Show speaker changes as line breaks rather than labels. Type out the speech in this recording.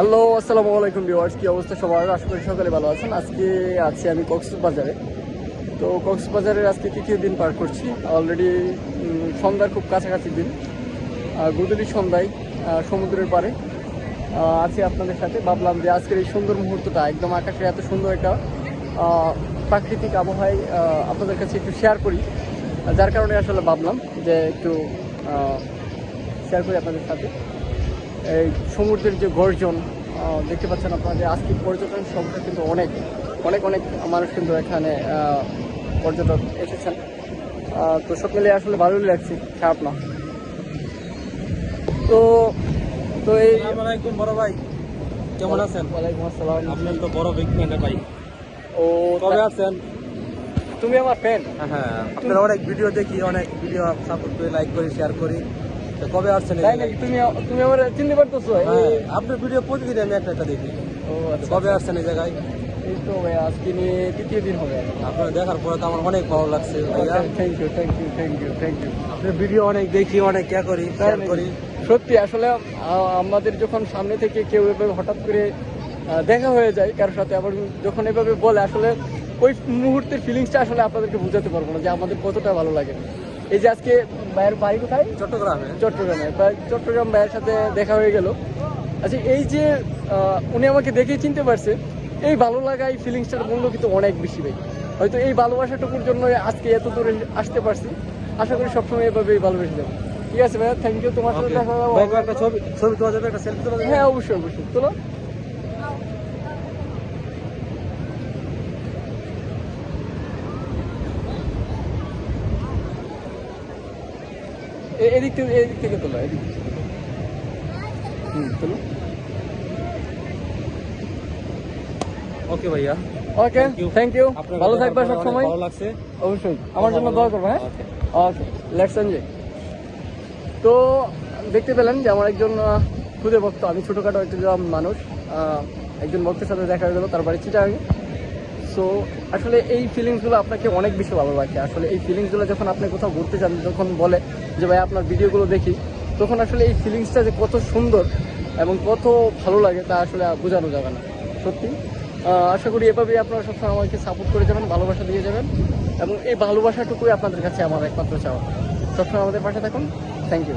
Hello, আসসালামু আলাইকুম viewers, কি অবস্থা সবার? আশা করি সকালে ভালো আছেন। আজকে আছি আমি কক্সবাজারে। তো কক্সবাজারের আজকে তৃতীয় দিন পার করছি। অলরেডি সন্ধ্যার খুব কাছাকাছি দিন। গুদুলি সন্ধ্যায় সমুদ্রের পারে আছি আপনাদের সাথে। ভাবলাম যে আজকের এই সুন্দর মুহূর্তটা, একদম আকাশে এত সুন্দর একটা প্রাকৃতিক আবহাওয়ায় আপনাদের কাছে একটু শেয়ার করি। যার কারণে আসলে ভাবলাম যে একটু শেয়ার করি আপনাদের সাথে। এই সমুদ্রের যে গর্জন দেখতে পাচ্ছেন আপনারা যে আজকে পর্যটন সংখ্যা কিন্তু অনেক অনেক অনেক মানুষ কিন্তু এখানে পর্যটক এসেছেন। তো সব মিলে আসলে ভালোই লাগছে খারাপ না। তো তো এই
আসসালামাইকুম বড় ভাই কেমন আছেন?
ওয়ালাইকুম আসসালাম।
আপনি তো বড় বিগ ফ্যান ভাই।
ও
কবে আছেন?
তুমি আমার ফ্যান
হ্যাঁ আপনার অনেক ভিডিও দেখি অনেক ভিডিও সাপোর্ট করি লাইক করি শেয়ার করি। কবে আসছেন
তাই নাকি তুমি তুমি আমার চিনতে পারতেছো?
হ্যাঁ আপনার ভিডিও প্রতিদিন আমি একটা একটা দেখি।
ও আচ্ছা
কবে আসছেন এই জায়গায়?
এই তো ভাই আজকে নিয়ে তৃতীয় দিন হবে।
আপনার দেখার পরে তো আমার অনেক ভালো লাগছে ভাইয়া।
Thank you thank you thank you thank you
আপনার ভিডিও অনেক দেখি অনেক করি শেয়ার করি।
সত্যি আসলে আমাদের যখন সামনে থেকে কেউ এভাবে হঠাৎ করে দেখা হয়ে যায় কারোর সাথে আবার যখন এভাবে বলে আসলে ওই মুহূর্তের ফিলিংসটা আসলে আপনাদেরকে বোঝাতে পারব না যে আমাদের কতটা ভালো লাগে। এই যে আজকে ভাইয়ের বাড়ি কোথায়?
চট্টগ্রামে।
চট্টগ্রামে। চট্টগ্রাম ভাইয়ের সাথে দেখা হয়ে গেল। আচ্ছা এই যে উনি আমাকে দেখেই চিনতে পারছে এই ভালো লাগা এই ফিলিংসটার মূল্য কিন্তু অনেক বেশি ভাই। হয়তো এই ভালোবাসাটুকুর জন্য আজকে এত দূরে আসতে পারছি। আশা করি সবসময় এভাবেই ভালোবেসে যাব। ঠিক আছে ভাইয়া থ্যাংক ইউ তোমার সাথে দেখা
ছবি ছবি তোলা যাবে একটা সেলফি তোলা
হ্যাঁ অবশ্যই অবশ্যই। চলো এদিক থেকে এদিক থেকে তোলো এদিক হুম তোলো।
ওকে ভাইয়া।
ওকে থ্যাংক ইউ ভালো থাকবে সব সময়
ভালো লাগছে।
অবশ্যই। আমার জন্য দোয়া করবে হ্যাঁ? ওকে লেটস এনজয় তো দেখতে পেলেন যে আমার একজন খুদে ভক্ত। আমি ছোটোখাটো একজন মানুষ একজন ভক্তের সাথে দেখা হয়ে গেলো তার বাড়ি চিটাগাঙে সো আসলে এই ফিলিংসগুলো আপনাকে অনেক বেশি ভালো লাগে আসলে এই ফিলিংসগুলো যখন আপনি কোথাও ঘুরতে যান, যখন বলে যে, ভাই, আপনার ভিডিওগুলো দেখি, তখন আসলে এই ফিলিংসটা যে কত সুন্দর এবং কত ভালো লাগে, তা আসলে বোঝানো যাবে না। সত্যি? আশা করি এভাবেই আপনারা সবসময় আমাকে সাপোর্ট করে যাবেন, ভালোবাসা দিয়ে যাবেন এবং এই ভালোবাসাটুকুই আপনাদের কাছে আমার একমাত্র চাওয়া। সবসময় আমাদের পাশে থাকুন। Thank you